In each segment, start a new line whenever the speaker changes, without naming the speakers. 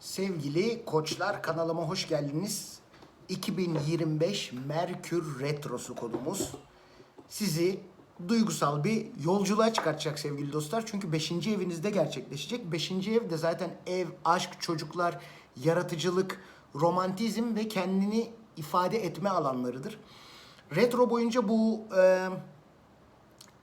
Sevgili koçlar kanalıma hoş geldiniz. 2025 Merkür Retrosu konumuz. Sizi duygusal bir yolculuğa çıkartacak sevgili dostlar. Çünkü 5. evinizde gerçekleşecek. 5. ev de zaten ev, aşk, çocuklar, yaratıcılık, romantizm ve kendini ifade etme alanlarıdır. Retro boyunca bu e,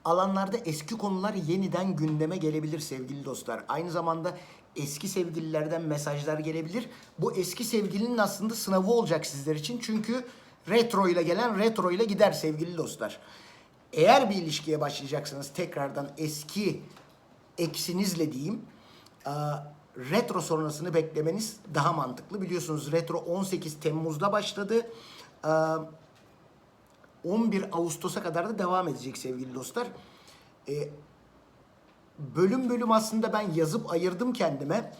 alanlarda eski konular yeniden gündeme gelebilir sevgili dostlar. Aynı zamanda eski sevgililerden mesajlar gelebilir. Bu eski sevgilinin aslında sınavı olacak sizler için. Çünkü retro ile gelen retro ile gider sevgili dostlar. Eğer bir ilişkiye başlayacaksınız tekrardan eski eksinizle diyeyim. Retro sonrasını beklemeniz daha mantıklı. Biliyorsunuz retro 18 Temmuz'da başladı. Eee 11 Ağustos'a kadar da devam edecek sevgili dostlar. Ee, bölüm bölüm aslında ben yazıp ayırdım kendime.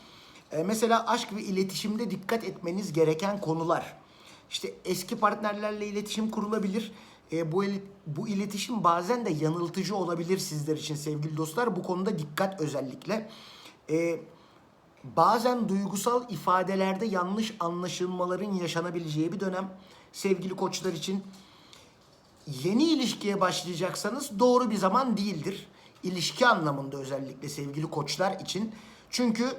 Ee, mesela aşk ve iletişimde dikkat etmeniz gereken konular. İşte eski partnerlerle iletişim kurulabilir. Ee, bu bu iletişim bazen de yanıltıcı olabilir sizler için sevgili dostlar. Bu konuda dikkat özellikle. Ee, bazen duygusal ifadelerde yanlış anlaşılmaların yaşanabileceği bir dönem sevgili koçlar için yeni ilişkiye başlayacaksanız doğru bir zaman değildir. İlişki anlamında özellikle sevgili koçlar için. Çünkü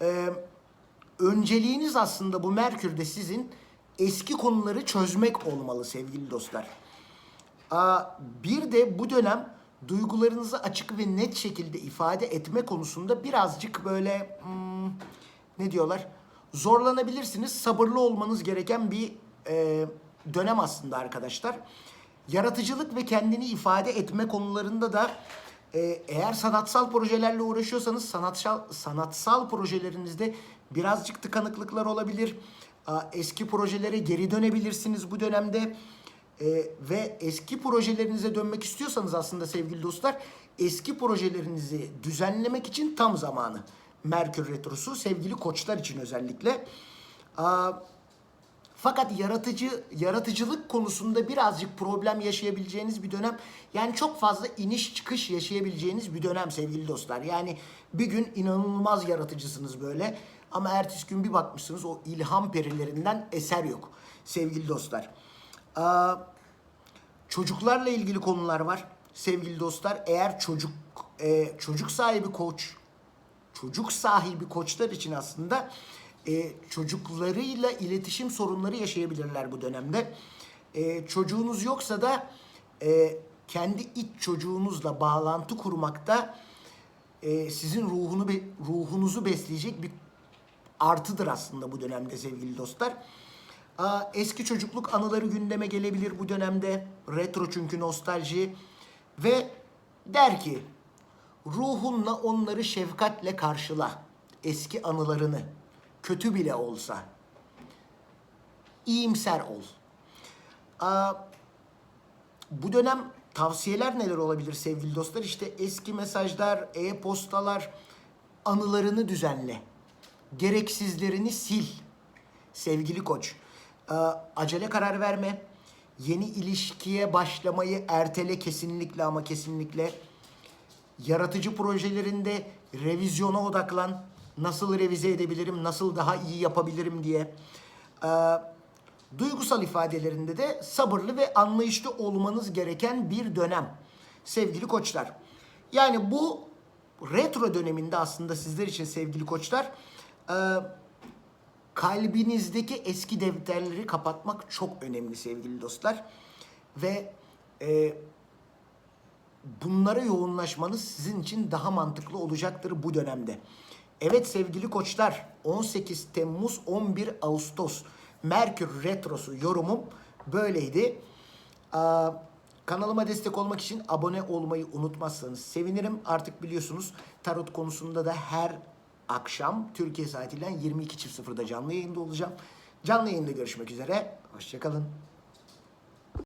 e, önceliğiniz aslında bu Merkür'de sizin eski konuları çözmek olmalı sevgili dostlar. Aa, bir de bu dönem duygularınızı açık ve net şekilde ifade etme konusunda birazcık böyle hmm, ne diyorlar zorlanabilirsiniz. Sabırlı olmanız gereken bir e, dönem aslında arkadaşlar. Yaratıcılık ve kendini ifade etme konularında da e, eğer sanatsal projelerle uğraşıyorsanız sanatsal sanatsal projelerinizde birazcık tıkanıklıklar olabilir. Eski projelere geri dönebilirsiniz bu dönemde. Ee, ve eski projelerinize dönmek istiyorsanız aslında sevgili dostlar eski projelerinizi düzenlemek için tam zamanı. Merkür Retrosu sevgili koçlar için özellikle. Aa, fakat yaratıcı yaratıcılık konusunda birazcık problem yaşayabileceğiniz bir dönem. Yani çok fazla iniş çıkış yaşayabileceğiniz bir dönem sevgili dostlar. Yani bir gün inanılmaz yaratıcısınız böyle ama ertesi gün bir bakmışsınız o ilham perilerinden eser yok sevgili dostlar. Aa, çocuklarla ilgili konular var sevgili dostlar. Eğer çocuk e, çocuk sahibi koç çocuk sahibi koçlar için aslında e, çocuklarıyla iletişim sorunları yaşayabilirler bu dönemde. E, çocuğunuz yoksa da e, kendi iç çocuğunuzla bağlantı kurmakta e, sizin ruhunu ruhunuzu besleyecek bir artıdır aslında bu dönemde sevgili dostlar. Eski çocukluk anıları gündeme gelebilir bu dönemde. Retro çünkü nostalji. Ve der ki ruhunla onları şefkatle karşıla. Eski anılarını. Kötü bile olsa. İyimser ol. Aa, bu dönem tavsiyeler neler olabilir sevgili dostlar? İşte eski mesajlar, e-postalar, anılarını düzenle. Gereksizlerini sil. Sevgili koç, e, acele karar verme. Yeni ilişkiye başlamayı ertele kesinlikle ama kesinlikle. Yaratıcı projelerinde revizyona odaklan. Nasıl revize edebilirim, nasıl daha iyi yapabilirim diye. Ee, duygusal ifadelerinde de sabırlı ve anlayışlı olmanız gereken bir dönem. Sevgili koçlar. Yani bu retro döneminde aslında sizler için sevgili koçlar e, kalbinizdeki eski defterleri kapatmak çok önemli sevgili dostlar. Ve e, bunlara yoğunlaşmanız sizin için daha mantıklı olacaktır bu dönemde. Evet sevgili koçlar 18 Temmuz 11 Ağustos Merkür Retrosu yorumum böyleydi. Aa, kanalıma destek olmak için abone olmayı unutmazsanız sevinirim. Artık biliyorsunuz tarot konusunda da her akşam Türkiye saatiyle 22.00'da canlı yayında olacağım. Canlı yayında görüşmek üzere. Hoşçakalın.